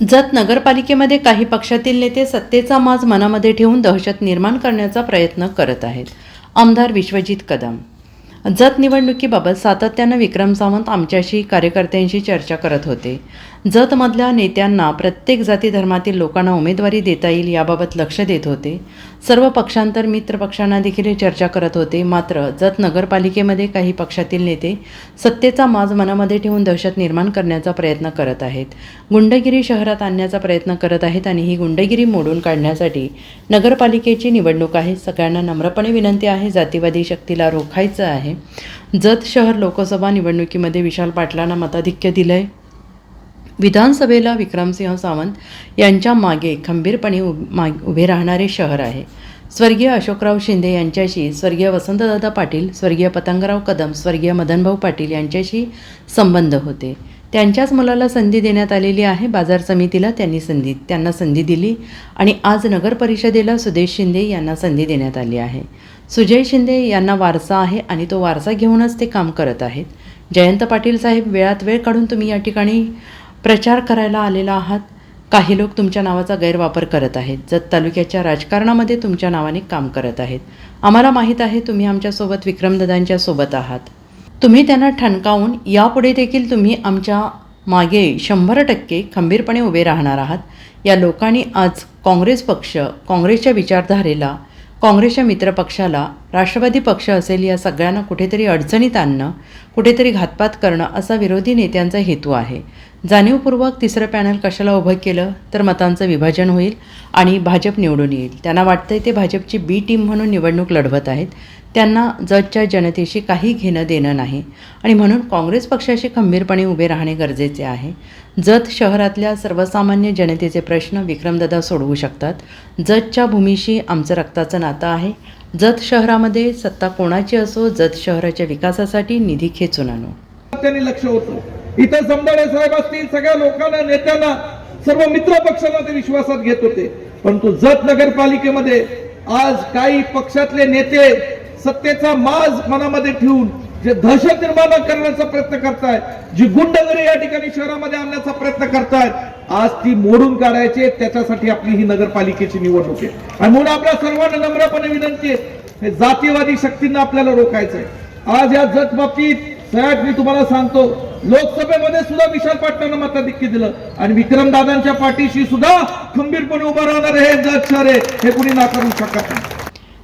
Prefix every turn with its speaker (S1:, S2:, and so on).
S1: जत नगरपालिकेमध्ये काही पक्षातील नेते सत्तेचा माज मनामध्ये ठेवून दहशत निर्माण करण्याचा प्रयत्न करत आहेत. आमदार विश्वजित कदम जत निवडणुकीबाबत सातत्यानं विक्रम सावंत आमच्याशी कार्यकर्त्यांशी चर्चा करत होते. जतमधल्या नेत्यांना प्रत्येक जाती धर्मातील लोकांना उमेदवारी देता येईल याबाबत लक्ष देत होते. सर्व पक्षांतर मित्र पक्षांना देखील चर्चा करत होते. मात्र जत नगरपालिकेमध्ये काही पक्षातील नेते सत्तेचा माज मनामध्ये ठेवून दहशत निर्माण करण्याचा प्रयत्न करत आहेत. गुंडगिरी शहरात आणण्याचा प्रयत्न करत आहेत आणि ही गुंडगिरी मोडून काढण्यासाठी नगरपालिकेची निवडणूक आहे. सगळ्यांना नम्रपणे विनंती आहे. जातीवादी शक्तीला रोखायचं आहे. जत शहर लोकसभा निवडणुकीमध्ये विशाल पाटलांना मताधिक्य दिलं आहे विधानसभेला विक्रमसिंह सावंत यांच्या मागे खंबीरपणे माग उभे राहणारे शहर आहे. स्वर्गीय अशोकराव शिंदे यांच्याशी स्वर्गीय वसंतदादा पाटील स्वर्गीय पतंगराव कदम स्वर्गीय मदनभाऊ पाटील यांच्याशी संबंध होते. त्यांच्याच मुलाला संधी देण्यात आलेली आहे. बाजार समितीला त्यांनी संधी त्यांना संधी दिली आणि आज नगर परिषदेला सुदेश शिंदे यांना संधी देण्यात आली आहे. सुजय शिंदे यांना वारसा आहे आणि तो वारसा घेऊनच ते काम करत आहेत. जयंत पाटील साहेब वेळात वेळ काढून तुम्ही या ठिकाणी प्रचार करायला आलेला आहात. काही लोक तुमच्या नावाचा गैरवापर करत आहेत. जत तालुक्याच्या राजकारणामध्ये तुमच्या नावाने काम करत आहेत. आम्हाला माहीत आहे तुम्ही आमच्यासोबत विक्रमदादांच्या सोबत आहात. तुम्ही त्यांना ठणकावून यापुढे देखील तुम्ही आमच्या मागे शंभर टक्के खंबीरपणे उभे राहणार आहात. या लोकांनी आज काँग्रेस पक्ष काँग्रेसच्या विचारधारेला काँग्रेसच्या मित्रपक्षाला राष्ट्रवादी पक्ष असेल या सगळ्यांना कुठेतरी अडचणीत आणणं कुठेतरी घातपात करणं असा विरोधी नेत्यांचा हेतू आहे. जाणीवपूर्वक तिसरं पॅनल कशाला उभं केलं तर मतांचं विभाजन होईल आणि भाजप निवडून येईल. त्यांना वाटतंय ते भाजपची बी टीम म्हणून निवडणूक लढवत आहेत. त्यांना जजच्या जनतेशी काही घेणं देणं नाही. आणि म्हणून काँग्रेस पक्षाशी खंबीरपणे उभे राहणे गरजेचे आहे. जत शहरातल्या सर्वसामान्य जनतेचे प्रश्न विक्रमदादा सोडवू शकतात. जतच्या भूमीशी आमचं रक्ताचं नातं आहे. जत शहरामध्ये सत्ता कोणाची असो जत शहराच्या विकासासाठी निधी खेचून आणू.
S2: त्यांनी लक्ष होतं. इथं जमदाडे साहेब असतील सगळ्या लोकांना नेत्यांना सर्व मित्र पक्षांना ते विश्वासात घेत होते. परंतु जत नगरपालिकेमध्ये आज काही पक्षातले नेते सत्तेचा माज मनामध्ये ठेवून जे दहशत निर्माण करण्याचा प्रयत्न करतायत जी गुंडगिरी या ठिकाणी शहरामध्ये आणण्याचा प्रयत्न करतायत आज ती मोडून काढायची त्याच्यासाठी आपली ही नगरपालिकेची निवडणूक आहे. आणि म्हणून आपल्या सर्वांना नम्रपणे विनंती आहे जातीवादी शक्तींना आपल्याला रोखायचंय. आज या जत बाबतीत सगळ्यात मी तुम्हाला सांगतो लोकसभेमध्ये सुद्धा विशाल पाटलांना मताधिक्य दिलं आणि विक्रमदादांच्या पाठीशी सुद्धा खंबीरपणे उभं राहणार हे जत शहर आहे हे कुणी नाकारू शकत नाही.